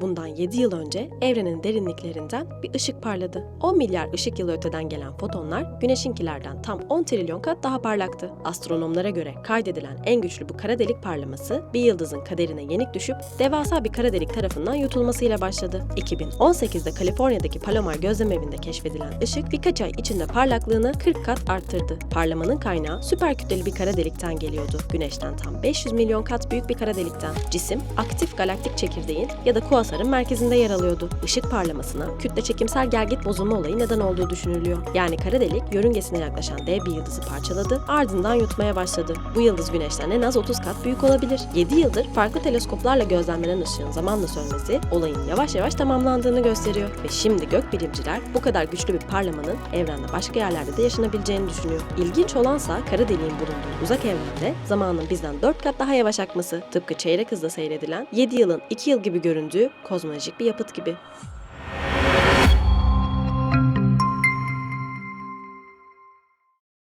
Bundan 7 yıl önce evrenin derinliklerinden bir ışık parladı. 10 milyar ışık yılı öteden gelen fotonlar güneşinkilerden tam 10 trilyon kat daha parlaktı. Astronomlara göre kaydedilen en güçlü bu kara delik parlaması bir yıldızın kaderine yenik düşüp devasa bir kara delik tarafından yutulmasıyla başladı. 2018'de Kaliforniya'daki Palomar gözlemevinde keşfedilen ışık birkaç ay içinde parlaklığını 40 kat arttırdı. Parlamanın kaynağı süper kütleli bir kara delikten geliyordu. Güneşten tam 500 milyon kat büyük bir kara delikten. Cisim aktif galaktik çekirdeğin ya da kuasarın merkezinde yer alıyordu. Işık parlamasına kütle çekimsel gelgit bozulma olayı neden olduğu düşünülüyor. Yani kara delik yörüngesine yaklaşan dev bir yıldızı parçaladı, ardından yutmaya başladı. Bu yıldız güneşten en az 30 kat büyük olabilir. 7 yıldır farklı teleskoplarla gözlemlenen ışığın zamanla sönmesi olayın yavaş yavaş tamamlandığını gösteriyor. Ve şimdi gökbilimciler bu kadar güçlü bir parlamanın evrende başka yerlerde de yaşanabileceğini düşünüyor. İlginç olansa kara deliğin bulunduğu uzak evrende zamanın bizden 4 kat daha yavaş akması. Tıpkı çeyrek hızla seyredilen 7 yılın 2 yıl gibi göründüğü kozmolojik bir yapıt gibi.